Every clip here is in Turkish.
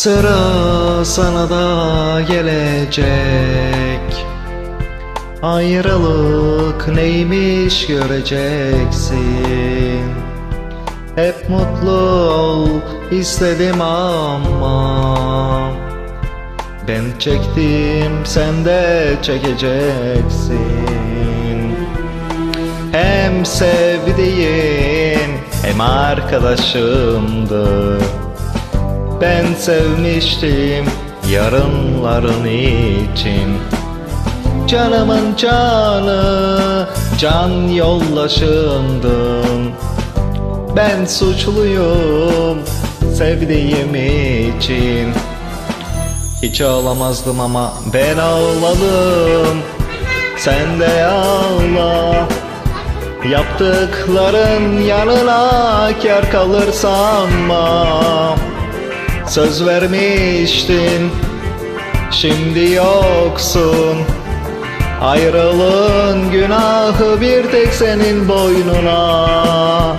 Sıra sana da gelecek. Ayrılık neymiş göreceksin. Hep mutlu ol istedim ama. Ben çektim sen de çekeceksin. Hem sevdiğim hem arkadaşımdı Ben sevmiştim yarınların için. Canımın canı can yoldaşımdın Ben suçluyum sevdiğim için. Hiç ağlamazdım ama ben ağladım. Sen de ağla. Yaptıkların yanına kar kalır sanma Söz vermiştin Şimdi yoksun. Ayrılığın günahı bir tek senin boynuna.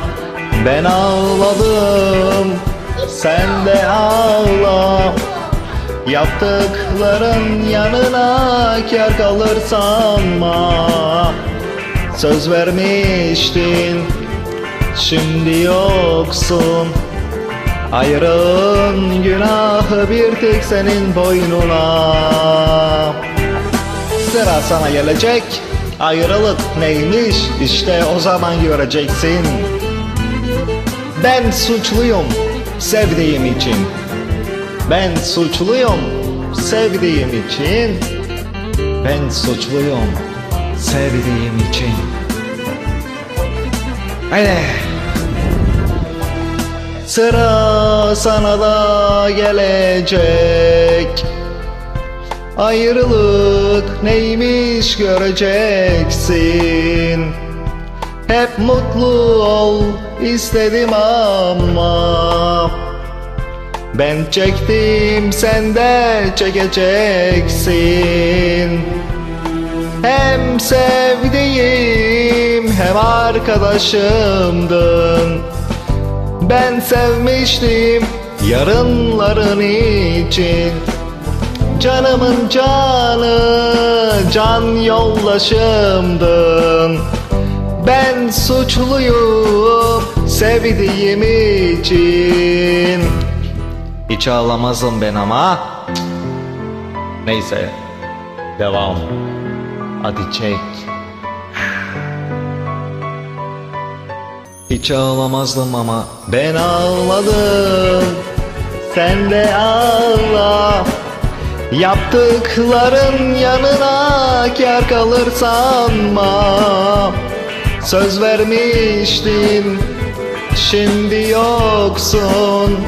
Ben ağladım Sen de ağla. Yaptıkların yanına kar kalır sanma. Söz vermiştin Şimdi yoksun Ayrılığın günahı bir tek senin boynuna. Sıra sana gelecek. Ayrılık neymiş? İşte o zaman göreceksin. Ben suçluyum sevdiğim için. Ben suçluyum sevdiğim için. Ben suçluyum sevdiğim için. Haydi Sıra sana da gelecek. Ayrılık neymiş göreceksin. Hep mutlu ol istedim ama. Ben çektim sen de çekeceksin. Hem sevdiğim hem arkadaşımdın Ben sevmiştim yarınların için. Canımın canı can yoldaşımdın. Ben suçluyum sevdiğim için. Hiç ağlamazım ben ama. Neyse Devam. Hadi çek Hiç ağlamazdım ama ben ağladım. Sen de ağla. Yaptıkların yanına kar kalır sanma Söz vermiştin şimdi yoksun.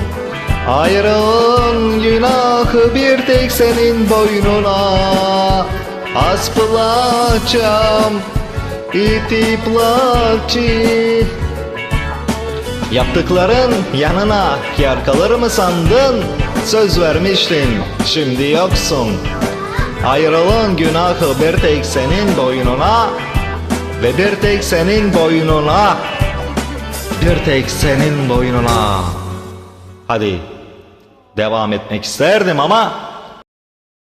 Ayrılığın günahı bir tek senin boynuna. Asplaçam itiplaçi Yaptıkların yanına kar kalır mı sandın? Söz vermiştin, şimdi yoksun. Ayrılığın günahı bir tek senin boynuna ve bir tek senin boynuna. Bir tek senin boynuna. Hadi devam etmek isterdim ama